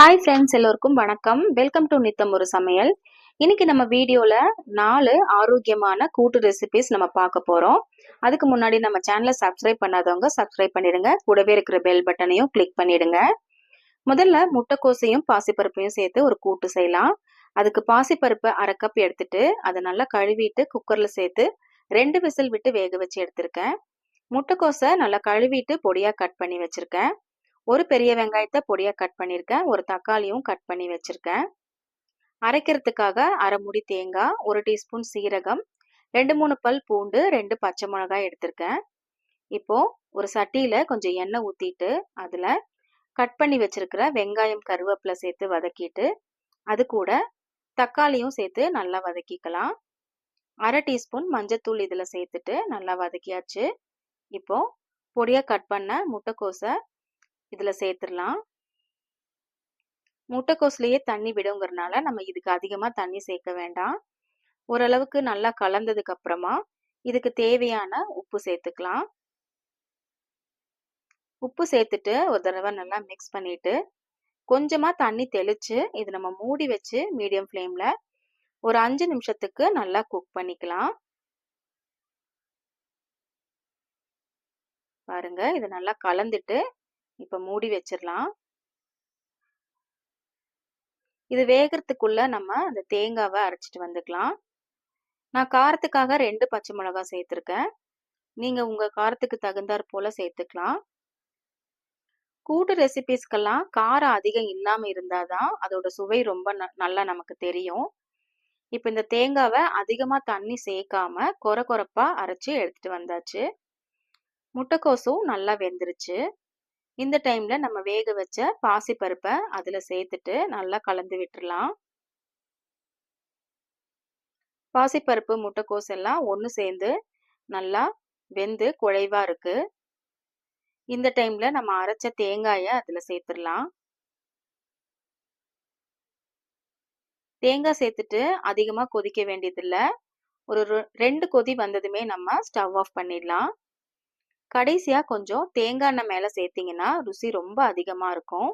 Hi friends எல்லோருக்கும் வணக்கம். Welcome to நித்தம் ஒரு சமையல். இன்னைக்கு நம்ம வீடியோவில் நாலு ஆரோக்கியமான கூட்டு ரெசிபிஸ் நம்ம பார்க்க போகிறோம் அதுக்கு முன்னாடி நம்ம சேனலை சப்ஸ்கிரைப் பண்ணாதவங்க சப்ஸ்கிரைப் பண்ணிடுங்க. கூடவே இருக்கிற பெல் பட்டனையும் கிளிக் பண்ணிடுங்க. முதல்ல முட்டைக்கோசையும் பாசிப்பருப்பையும் சேர்த்து ஒரு கூட்டு செய்யலாம். அதுக்கு பாசிப்பருப்பை அரை கப் எடுத்துட்டு அதை நல்லா கழுவிட்டு குக்கரில் சேர்த்து ரெண்டு விசில் விட்டு வேக வச்சு எடுத்திருக்கேன். முட்டைக்கோசை நல்லா கழுவிட்டு பொடியாக கட் பண்ணி வச்சுருக்கேன். ஒரு பெரிய வெங்காயத்தை பொடியாக கட் பண்ணியிருக்கேன் ஒரு தக்காளியும் கட் பண்ணி வச்சுருக்கேன். அரைக்கிறதுக்காக அரை முடி தேங்காய் ஒரு டீஸ்பூன் சீரகம் ரெண்டு மூணு பல் பூண்டு ரெண்டு பச்சை மிளகாய் எடுத்திருக்கேன். இப்போது ஒரு சட்டியில் கொஞ்சம் எண்ணெய் ஊற்றிட்டு அதில் கட் பண்ணி வச்சுருக்கிற வெங்காயம் கருவேப்பிலை சேர்த்து வதக்கிட்டு அது கூட தக்காளியும் சேர்த்து நல்லா வதக்கிக்கலாம். அரை டீஸ்பூன் மஞ்சத்தூள் இதில் சேர்த்துட்டு நல்லா வதக்கியாச்சு. இப்போது பொடியாக கட் பண்ண முட்டைக்கோசை இதில் சேர்த்துடலாம். முட்டைக்கோஸ்லேயே தண்ணி விடுங்கிறனால நம்ம இதுக்கு அதிகமாக தண்ணி சேர்க்க வேண்டாம். ஓரளவுக்கு நல்லா கலந்ததுக்கு அப்புறமா இதுக்கு தேவையான உப்பு சேர்த்துக்கலாம். உப்பு சேர்த்துட்டு ஒரு தடவை நல்லா மிக்ஸ் பண்ணிட்டு கொஞ்சமாக தண்ணி தெளித்து இது நம்ம மூடி வச்சு மீடியம் ஃப்ளேமில் ஒரு அஞ்சு நிமிஷத்துக்கு நல்லா குக் பண்ணிக்கலாம். பாருங்க இது நல்லா கலந்துட்டு இப்போ மூடி வச்சிடலாம் இது வேகிறதுக்குள்ள நம்ம அந்த தேங்காவை அரைச்சிட்டு வந்துக்கலாம். நான் காரத்துக்காக ரெண்டு பச்சை மிளகாய் சேர்த்துருக்கேன். நீங்கள் உங்கள் காரத்துக்கு தகுந்தாற் போல் சேர்த்துக்கலாம். கூட்டு ரெசிபிஸ்க்கெல்லாம் காரம் அதிகம் இல்லாமல் இருந்தால் தான் அதோட சுவை ரொம்ப நல்லா நமக்கு தெரியும். இப்போ இந்த தேங்காவை அதிகமாக தண்ணி சேர்க்காம கொர கொரப்பாக அரைச்சி எடுத்துகிட்டு வந்தாச்சு. முட்டைக்கோசும் நல்லா வெந்துருச்சு. இந்த டைமில் நம்ம வேக வச்ச பாசிப்பருப்பை அதில் சேர்த்துட்டு நல்லா கலந்து விட்டுடலாம் பாசிப்பருப்பு முட்டைக்கோஸ் எல்லாம் ஒன்று சேர்ந்து நல்லா வெந்து குழைவாக இருக்குது இந்த டைமில் நம்ம அரைச்ச தேங்காயை அதில் சேர்த்துடலாம் தேங்காய் சேர்த்துட்டு அதிகமாக கொதிக்க வேண்டியதில்லை. ஒரு ரெண்டு கொதி வந்ததுமே நம்ம ஸ்டவ் ஆஃப் பண்ணிடலாம். கடைசியாக கொஞ்சம் தேங்காய் எண்ணெய் மேலே சேர்த்திங்கன்னா ருசி ரொம்ப அதிகமாக இருக்கும்.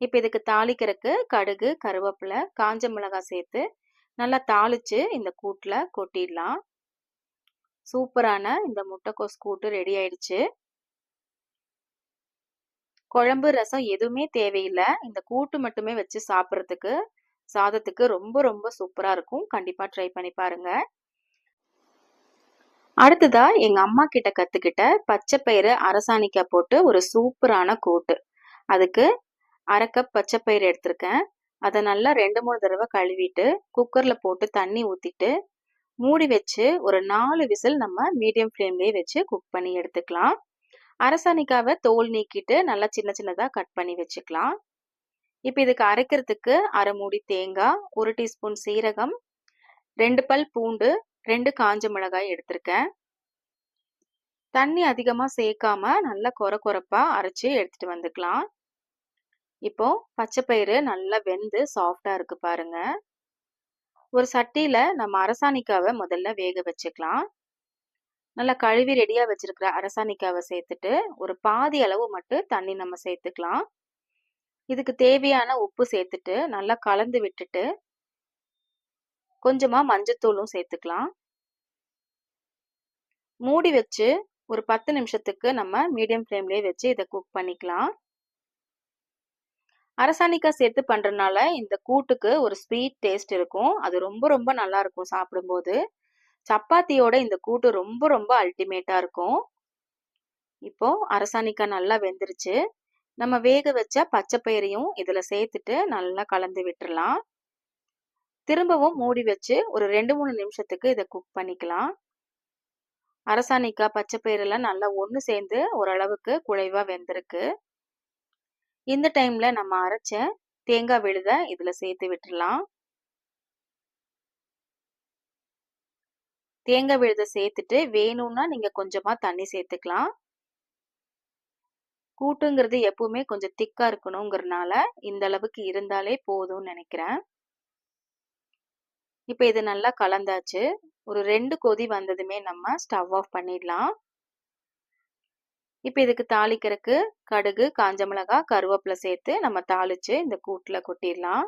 இப்போ இதுக்கு தாளிக்கிறதுக்கு கடுகு கருவேப்பிலை காஞ்ச மிளகாய் சேர்த்து நல்லா தாளித்து இந்த கூட்டில் கொட்டிடலாம். சூப்பரான இந்த முட்டைக்கோஸ் கூட்டு ரெடி ஆயிடுச்சு. குழம்பு ரசம் எதுவுமே தேவையில்லை. இந்த கூட்டு மட்டுமே வச்சு சாப்பிட்றதுக்கு சாதத்துக்கு ரொம்ப ரொம்ப சூப்பராக இருக்கும். கண்டிப்பாக ட்ரை பண்ணி பாருங்கள் அடுத்ததா எங்க அம்மா கிட்ட கத்துக்கிட்ட பச்சை பயிறு அரசாணிக்காய் போட்டு ஒரு சூப்பரான கூட்டு. அதுக்கு அரை கப் பச்சை பயிறு எடுத்திருக்கேன். அதை நல்லா ரெண்டு மூணு தடவை கழுவிட்டு குக்கர்ல போட்டு தண்ணி ஊத்திட்டு மூடி வச்சு ஒரு நாலு விசில் நம்ம மீடியம் ஃப்ளேம்லேயே வச்சு குக் பண்ணி எடுத்துக்கலாம். அரசாணிக்காவை தோல் நீக்கிட்டு நல்லா சின்ன சின்னதாக கட் பண்ணி வச்சுக்கலாம். இப்போ இதுக்கு அரைக்கிறதுக்கு அரை மூடி தேங்காய் ஒரு டீஸ்பூன் சீரகம் ரெண்டு பல் பூண்டு ரெண்டு காஞ்ச மிளகாய் எடுத்திருக்கேன். தண்ணி அதிகமாக சேர்க்காம நல்லா கொர கொரப்பாக அரைச்சி எடுத்துகிட்டு வந்துக்கலாம். இப்போ பச்சைப்பயிறு நல்லா வெந்து சாஃப்டாக இருக்கு பாருங்க. ஒரு சட்டியில் நம்ம அரசாணிக்காவை முதல்ல வேக வச்சுக்கலாம். நல்லா கழுவி ரெடியாக வச்சிருக்கிற அரசாணிக்காவை சேர்த்துட்டு ஒரு பாதி அளவு மட்டும் தண்ணி நம்ம சேர்த்துக்கலாம். இதுக்கு தேவையான உப்பு சேர்த்துட்டு நல்லா கலந்து விட்டுட்டு கொஞ்சமாக மஞ்சத்தூளும் சேர்த்துக்கலாம். மூடி வச்சு ஒரு பத்து நிமிஷத்துக்கு நம்ம மீடியம் ஃப்ளேம்லேயே வச்சு இதை குக் பண்ணிக்கலாம். அரசாணிக்காய் சேர்த்து பண்ணுறதுனால இந்த கூட்டுக்கு ஒரு ஸ்வீட் டேஸ்ட் இருக்கும். அது ரொம்ப ரொம்ப நல்லா இருக்கும் சாப்பிடும்போது. சப்பாத்தியோட இந்த கூட்டு ரொம்ப ரொம்ப அல்டிமேட்டாக இருக்கும். இப்போ அரசாணிக்காய் நல்லா வெந்துருச்சு. நம்ம வேக வச்ச பச்சை பயிரையும் இதில் சேர்த்துட்டு நல்லா கலந்து விட்டுறலாம். திரும்பவும் மூடி வச்சு ஒரு ரெண்டு மூணு நிமிஷத்துக்கு இதை குக் பண்ணிக்கலாம். அரசாணிக்காய் பச்சை பயிரெல்லாம் நல்லா ஒன்று சேர்ந்து ஓரளவுக்கு குழைவாக வெந்திருக்கு. இந்த டைமில் நம்ம அரைச்ச தேங்காய் விழுதை இதில் சேர்த்து விட்டுடலாம் தேங்காய் விழுதை சேர்த்துட்டு வேணும்னா நீங்கள் கொஞ்சமாக தண்ணி சேர்த்துக்கலாம். கூட்டுங்கிறது எப்பவுமே கொஞ்சம் திக்காக இருக்கணுங்கிறனால இந்த அளவுக்கு இருந்தாலே போதும்னு நினைக்கிறேன். இப்போ இது நல்லா கலந்தாச்சு. ஒரு ரெண்டு கொதி வந்ததுமே நம்ம ஸ்டவ் ஆஃப் பண்ணிடலாம். இப்போ இதுக்கு தாளிக்கிறதுக்கு கடுகு காஞ்ச மிளகாய் கருவேப்பிலை சேர்த்து நம்ம தாளிச்சு இந்த கூட்டில் கொட்டிடலாம்.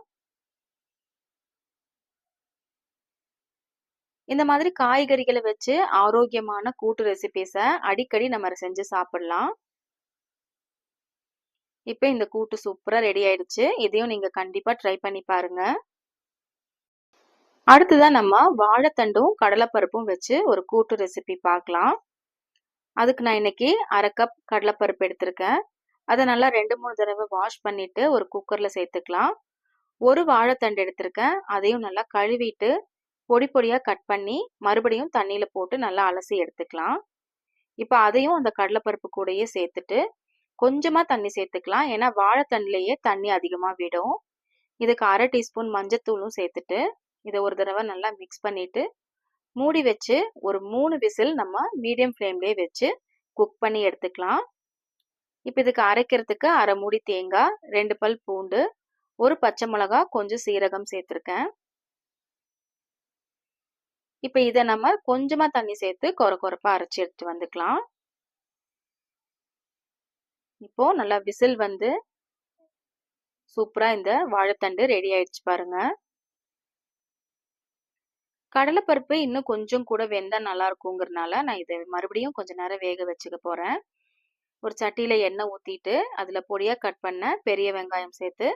இந்த மாதிரி காய்கறிகளை வச்சு ஆரோக்கியமான கூட்டு ரெசிபிஸை அடிக்கடி நம்ம செஞ்சு சாப்பிடலாம். இப்போ இந்த கூட்டு சூப்பராக ரெடி ஆயிடுச்சு. இதையும் நீங்கள் கண்டிப்பாக ட்ரை பண்ணி பாருங்கள் அடுத்ததான் நம்ம வாழைத்தண்டும் கடலைப்பருப்பும் வச்சு ஒரு கூட்டு ரெசிபி பார்க்கலாம். அதுக்கு நான் இன்னைக்கு அரை கப் கடலைப்பருப்பு எடுத்திருக்கேன். அதை நல்லா ரெண்டு மூணு தடவை வாஷ் பண்ணிட்டு ஒரு குக்கரில் சேர்த்துக்கலாம். ஒரு வாழைத்தண்டு எடுத்திருக்கேன். அதையும் நல்லா கழுவிட்டு பொடி பொடியாக கட் பண்ணி மறுபடியும் தண்ணியில் போட்டு நல்லா அலசி எடுத்துக்கலாம். இப்போ அதையும் அந்த கடலைப்பருப்பு கூடயே சேர்த்துட்டு கொஞ்சமாக தண்ணி சேர்த்துக்கலாம். ஏன்னா வாழைத்தண்டுலேயே தண்ணி அதிகமாக விடும். இதுக்கு அரை டீஸ்பூன் மஞ்சத்தூளும் சேர்த்துட்டு இதை ஒரு தடவை நல்லா மிக்ஸ் பண்ணிவிட்டு மூடி வச்சு ஒரு மூணு விசில் நம்ம மீடியம் ஃப்ளேம்லேயே வச்சு குக் பண்ணி எடுத்துக்கலாம். இப்போ இதுக்கு அரைக்கிறதுக்கு அரை மூடி தேங்காய் ரெண்டு பல் பூண்டு ஒரு பச்சை மிளகா கொஞ்சம் சீரகம் சேர்த்துருக்கேன். இப்போ இதை நம்ம கொஞ்சமாக தண்ணி சேர்த்து கொர கொரப்பாக அரைச்சி எடுத்து வந்துக்கலாம். இப்போ நல்லா விசில் வந்து சூப்பராக இந்த வாழைத்தண்டு ரெடி ஆயிடுச்சு பாருங்கள் கடலைப்பருப்பு இன்னும் கொஞ்சம் கூட வெந்தா நல்லா இருக்குங்கிறனால நான் இதை மறுபடியும் கொஞ்ச நேரம் வேக வச்சுக்க போகிறேன் ஒரு சட்டியில் எண்ணெய் ஊற்றிட்டு அதில் பொடியாக கட் பண்ண பெரிய வெங்காயம் சேர்த்து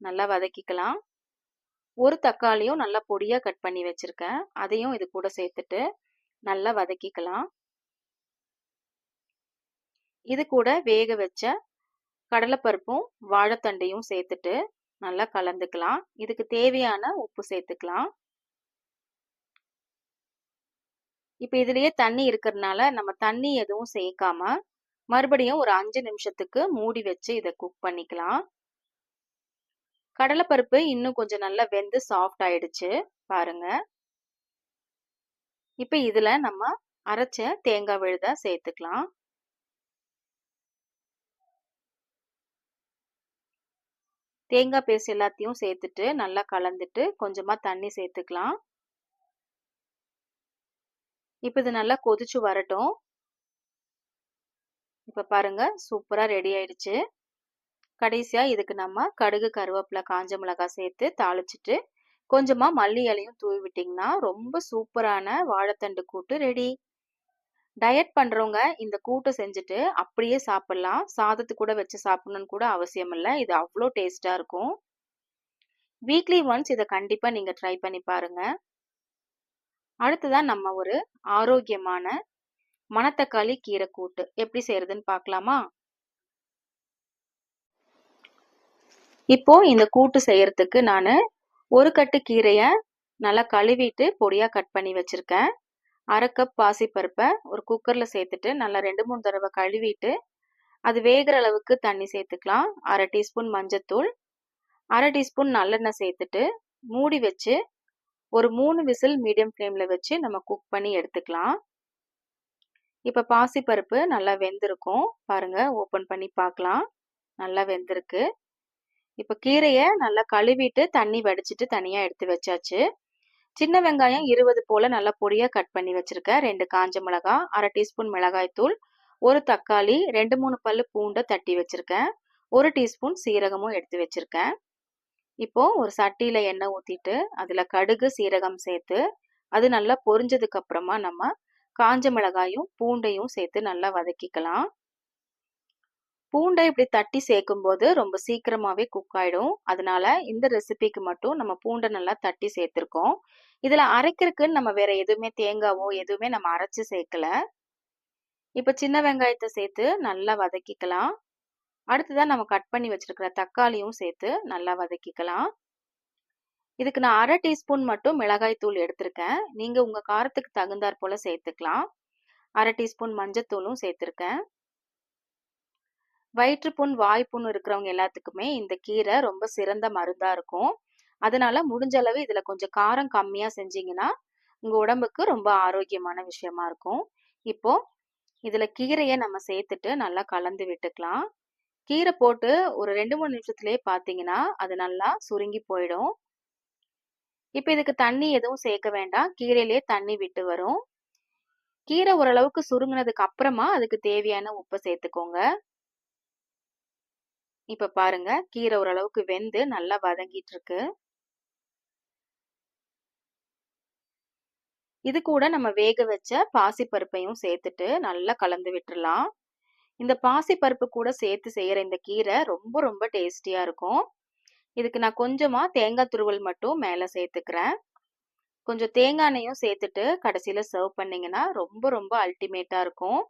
நல்லா வதக்கிக்கலாம். ஒரு தக்காளியும் நல்லா பொடியாக கட் பண்ணி வச்சுருக்கேன். அதையும் இது கூட சேர்த்துட்டு நல்லா வதக்கிக்கலாம். இது கூட வேக வச்ச கடலைப்பருப்பும் வாழைத்தண்டையும் சேர்த்துட்டு நல்லா கலந்துக்கலாம். இதுக்கு தேவையான உப்பு சேர்த்துக்கலாம். இப்போ இதுலயே தண்ணி இருக்கிறதுனால நம்ம தண்ணி எதுவும் சேர்க்காம மறுபடியும் ஒரு அஞ்சு நிமிஷத்துக்கு மூடி வச்சு இதை குக் பண்ணிக்கலாம். கடலைப்பருப்பு இன்னும் கொஞ்சம் நல்லா வெந்து சாஃப்ட் ஆயிடுச்சு பாருங்க. இப்போ இதுல நம்ம அரைச்ச தேங்காய் விழுத சேர்த்துக்கலாம். தேங்காய் பேஸ்ட் எல்லாத்தையும் சேர்த்துட்டு நல்லா கலந்துட்டு கொஞ்சமா தண்ணி சேர்த்துக்கலாம். இப்போ இது நல்லா கொதிச்சு வரட்டும். இப்போ பாருங்க சூப்பராக ரெடி ஆயிடுச்சு. கடைசியாக இதுக்கு நம்ம கடுகு கருவேப்பிலை காஞ்ச மிளகாய் சேர்த்து தாளிச்சிட்டு கொஞ்சமாக மல்லி இலையும் தூவி விட்டிங்கன்னா ரொம்ப சூப்பரான வாழைத்தண்டு கூட்டு ரெடி டயட் பண்ணுறவங்க இந்த கூட்டு செஞ்சுட்டு அப்படியே சாப்பிட்லாம். சாதத்து கூட வச்சு சாப்பிடணும்னு கூட அவசியம் இல்லை. இது அவ்வளோ டேஸ்ட்டாக இருக்கும். வீக்லி ஒன்ஸ் இதை கண்டிப்பாக நீங்கள் ட்ரை பண்ணி பாருங்கள் அடுத்ததான் நம்ம ஒரு ஆரோக்கியமான மணத்தக்காளி கீரை கூட்டு எப்படி செய்யறதுன்னு பார்க்கலாமா? இப்போ இந்த கூட்டு செய்யறதுக்கு நான் ஒரு கட்டு கீரையை நல்லா கழுவிட்டு பொடியாக கட் பண்ணி வச்சுருக்கேன். அரை கப் பாசிப்பருப்பை ஒரு குக்கரில் சேர்த்துட்டு நல்லா ரெண்டு மூணு தடவை கழுவிட்டு அது வேகிற அளவுக்கு தண்ணி சேர்த்துக்கலாம். அரை டீஸ்பூன் மஞ்சத்தூள் அரை டீஸ்பூன் நல்லெண்ணெய் சேர்த்துட்டு மூடி வச்சு ஒரு மூணு விசில் மீடியம் ஃப்ளேமில் வச்சு நம்ம குக் பண்ணி எடுத்துக்கலாம். இப்போ பாசிப்பருப்பு நல்லா வெந்திருக்கும். பாருங்கள் ஓப்பன் பண்ணி பார்க்கலாம். நல்லா வெந்திருக்கு. இப்போ கீரையை நல்லா கழுவிட்டு தண்ணி வடிச்சிட்டு தனியாக எடுத்து வச்சாச்சு. சின்ன வெங்காயம் இருபது போல் நல்லா பொடியாக கட் பண்ணி வச்சுருக்கேன். ரெண்டு காஞ்ச மிளகாய் அரை டீஸ்பூன் மிளகாய்த்தூள் ஒரு தக்காளி ரெண்டு மூணு பல்லு பூண்டை தட்டி வச்சுருக்கேன். ஒரு டீஸ்பூன் சீரகமும் எடுத்து வச்சுருக்கேன். இப்போ ஒரு சட்டியில் எண்ணெய் ஊற்றிட்டு அதில் கடுகு சீரகம் சேர்த்து அது நல்லா பொரிஞ்சதுக்கு அப்புறமா நம்ம காஞ்ச மிளகாயும் பூண்டையும் சேர்த்து நல்லா வதக்கிக்கலாம். பூண்டை இப்படி தட்டி சேர்க்கும் போது ரொம்ப சீக்கிரமாகவே குக் ஆகிடும் அதனால இந்த ரெசிபிக்கு மட்டும் நம்ம பூண்டை நல்லா தட்டி சேர்த்துருக்கோம். இதில் அரைக்கிறதுக்குன்னு நம்ம வேற எதுவுமே தேங்காவோ எதுவுமே நம்ம அரைச்சி சேர்க்கல. இப்போ சின்ன வெங்காயத்தை சேர்த்து நல்லா வதக்கிக்கலாம். அடுத்ததான் நம்ம கட் பண்ணி வச்சிருக்கிற தக்காளியும் சேர்த்து நல்லா வதக்கிக்கலாம். இதுக்கு நான் அரை டீஸ்பூன் மட்டும் மிளகாய் தூள் எடுத்திருக்கேன். நீங்க உங்க காரத்துக்கு தகுந்தாற் போல சேர்த்துக்கலாம். அரை டீஸ்பூன் மஞ்சத்தூளும் சேர்த்துருக்கேன். வயிற்றுப்புண் வாய்ப்புண் இருக்கிறவங்க எல்லாத்துக்குமே இந்த கீரை ரொம்ப சிறந்த மருந்தா இருக்கும். அதனால முடிஞ்ச அளவு இதுல கொஞ்சம் காரம் கம்மியா செஞ்சீங்கன்னா உங்க உடம்புக்கு ரொம்ப ஆரோக்கியமான விஷயமா இருக்கும். இப்போ இதுல கீரையை நம்ம சேர்த்துட்டு நல்லா கலந்து விட்டுக்கலாம். கீரை போட்டு ஒரு ரெண்டு மூணு நிமிஷத்துலேயே பார்த்தீங்கன்னா அது நல்லா சுருங்கி போயிடும். இப்போ இதுக்கு தண்ணி எதுவும் சேர்க்க வேண்டாம். கீரையிலேயே தண்ணி விட்டு வரும். கீரை ஓரளவுக்கு சுருங்கினதுக்கு அப்புறமா அதுக்கு தேவையான உப்பை சேர்த்துக்கோங்க. இப்ப பாருங்க கீரை ஓரளவுக்கு வெந்து நல்லா வதங்கிட்டு இருக்கு இது கூட நம்ம வேக வச்ச பாசிப்பருப்பையும் சேர்த்துட்டு நல்லா கலந்து விட்டுறலாம். இந்த பாசிப்பருப்பு கூட சேர்த்து செய்கிற இந்த கீரை ரொம்ப ரொம்ப டேஸ்டியாக இருக்கும். இதுக்கு நான் கொஞ்சமாக தேங்காய் துருவல் மட்டும் மேலே சேர்த்துக்கிறேன். கொஞ்சம் தேங்காய் எண்ணெயும் சேர்த்துட்டு கடைசியில் சர்வ் பண்ணீங்கன்னா ரொம்ப ரொம்ப அல்டிமேட்டாக இருக்கும்.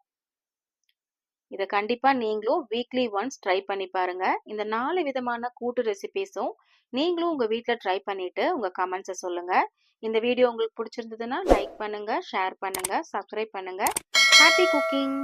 இதை கண்டிப்பாக நீங்களும் வீக்லி ஒன்ஸ் ட்ரை பண்ணி பாருங்கள் இந்த நாலு விதமான கூட்டு ரெசிபிஸும் நீங்களும் உங்கள் வீட்டில் ட்ரை பண்ணிவிட்டு உங்கள் கமெண்ட்ஸை சொல்லுங்கள் இந்த வீடியோ உங்களுக்கு பிடிச்சிருந்ததுன்னா லைக் பண்ணுங்கள் ஷேர் பண்ணுங்கள் சப்ஸ்கிரைப் பண்ணுங்கள் ஹாப்பி குக்கிங்